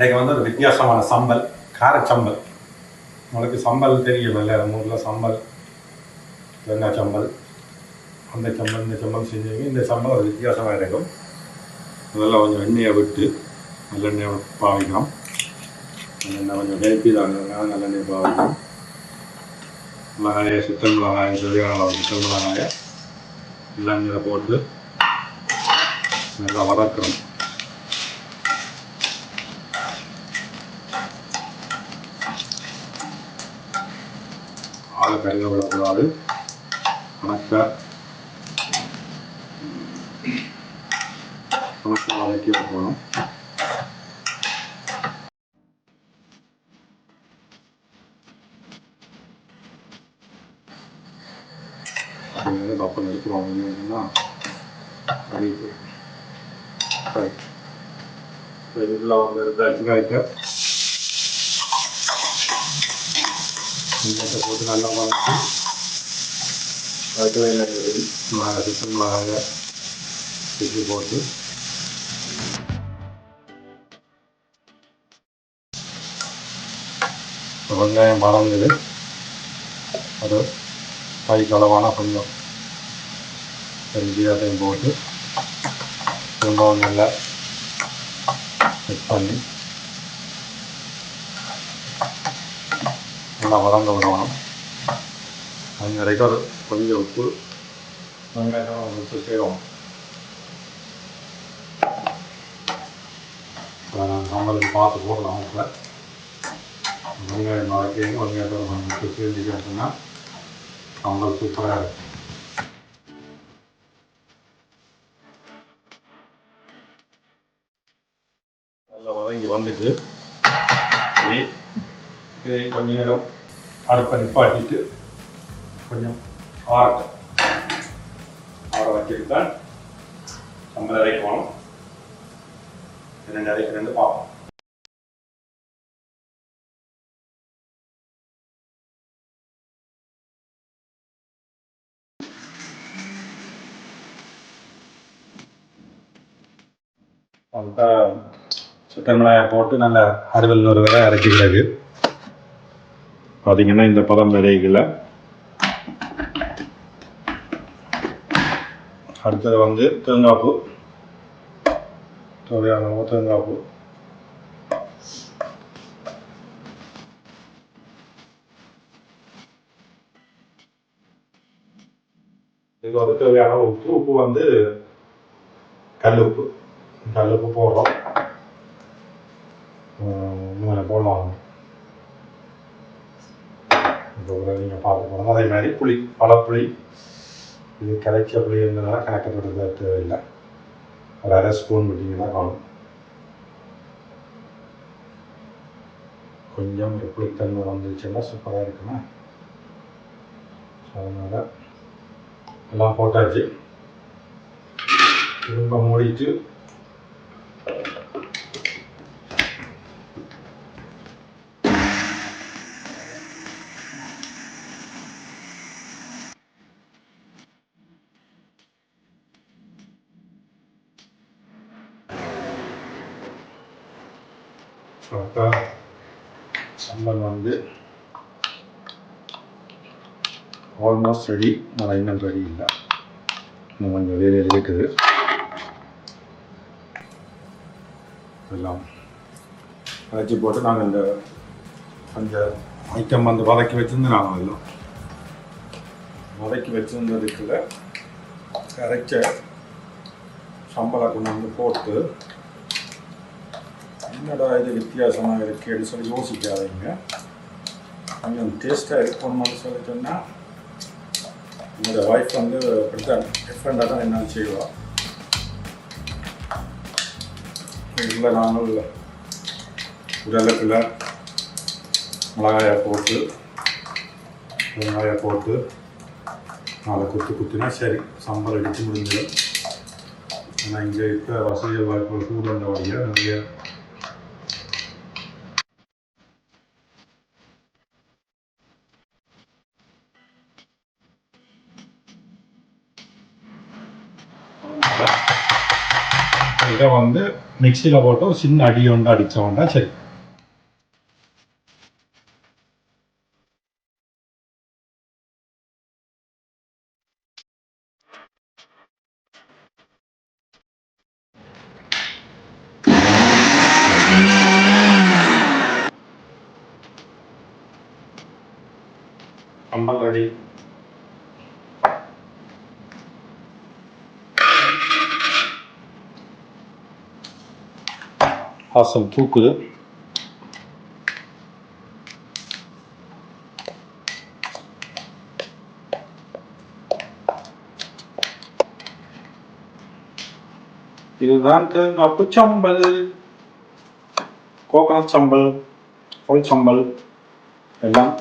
இன்றைக்கி வந்து ஒரு வித்தியாசமான சம்பல் காரச்சம்பல் உங்களுக்கு சம்பல் தெரியும் இல்லை நம்ம ஊரில் சம்பல் தேங்காய் சம்பல். அந்த சம்பல் இந்த சம்பல் செஞ்சீங்க இந்த சம்பல் ஒரு வித்தியாசமாக இருக்கும் முதல்ல கொஞ்சம் எண்ணெயை விட்டு நல்லெண்ணெயை பாவிக்கலாம். நல்லெண்ணெய் கொஞ்சம் வேப்பி தான் நல்லெண்ணெய் பாவிக்கலாம். மிளகாய சுத்தம் மிளகாய் சரியான சுத்தம் மிளகாய எல்லாம் இதில் போட்டு நல்லா வளர்க்குறோம் കാര്യങ്ങൾ വളർന്നത് ഉണക്ക ഉണക്ക വളക്കിയൊക്കെ പോകണം അതിന് പപ്പം നിലയ്ക്ക് വാങ്ങി വരുന്ന അറിയിപ്പ് വെള്ളം വെറുതെ வெங்காயத்தை வெங்காயத்தை போட்டு நல்லா வதக்கி அதுக்கு வேணும் மிளகாய் சிக்கன் மிளகாய பிச்சு போட்டு வெங்காயம் வளர்ந்தது அது கைக்கு அளவான கொஞ்சம். பெருஞ்சீரத்தையும் போட்டு திரும்பவும் நல்லா செட் பண்ணி நல்லா வதங்க விடணும் அது வரைக்கும் கொஞ்சம் உப்பு வெங்காயம் உப்பு செய்வோம் நம்மளுக்கு பார்த்து போடலாம் உப்புல வெங்காயம் வதக்கிங்க வெங்காயத்தோட கொஞ்சம் உப்பு சேர்ந்துக்கிட்டோம்னா அவங்க சூப்பராக இருக்கும் நல்லா வதங்கி வந்துட்டு இனி இதை கொஞ்ச நேரம் அடுப்பை நிப்பாட்டிட்டு கொஞ்சம் ஆரட்டும் ஆற வச்சுட்டு நம்ம நம்ம அரைக்கணும் ரெண்டு அரைக்க ரெண்டு பார்ப்போம். அதுதான் சுத்தன் போட்டு நல்லா அறுவல் நூறு வரை அரைச்சிக்கிறது. பார்த்தீங்கன்னா இந்த பதம் விதைகளை. அடுத்தது வந்து தேங்காய்ப்பு. தேவையான தேங்காய் பூ இது வந்து தேவையான உப்பு. உப்பு வந்து கல் உப்பு கல் உப்பு போடுறோம். இப்போ நீங்கள் பார்க்க போகிறோம் அதே மாதிரி புளி பழப்புளி இது கரைச்ச புளி இருந்ததுனால கணக்கப்படுறது தேவையில்லை. ஒரு அரை ஸ்பூன் விட்டிங்கன்னா காணும். கொஞ்சம் புளித்தன்மை வந்துச்சுன்னா சூப்பராக இருக்குமா? அதனால் எல்லாம் போட்டாச்சு. திரும்ப மூடிட்டு பார்த்தா சம்பல் வந்து ஆல்மோஸ்ட் ரெடி ஆனால் இன்னும் ரெடி இல்லை. இன்னும் கொஞ்சம் வேறு இருக்குது. எல்லாம் வதக்கி போட்டு நாங்கள் இந்த அந்த ஐட்டம் வந்து வதக்கி வச்சிருந்து நாங்கள் எல்லாம் வதக்கி வச்சிருந்ததுக்குள்ள கரைச்ச சம்பளை கொண்டு வந்து போட்டு என்னடா இது வித்தியாசமாக இருக்குன்னு சொல்லி யோசிக்காதீங்க. கொஞ்சம் டேஸ்ட்டாக இருக்கணும்னு சொல்லி சொன்னால் என்னோடய ஒய்ஃப் வந்து அப்படித்தான் டிஃப்ரெண்ட்டாக தான் என்ன செய்வாள் இல்லை நாங்கள் உடலுக்குள்ள மிளகாயை போட்டு வெங்காயை போட்டு நாலு குத்து குத்தினா சரி சம்பளம் எடுத்து முடிஞ்சிடும். ஆனால் இங்கே இருக்க வசதிகள் வாய்ப்புகள் கூட இருந்த வழியாக நிறைய இதை வந்து மிக்சியில் போட்டு ஒரு சின்ன அடி ஒன்று அடித்தோம்னா சரி. சம்பல் ரெடி வாசல் தூக்குது இதுதான் தேங்காய்ப்பு சம்பல். கோகனட் சம்பல் ஒய் சம்பல் எல்லாம்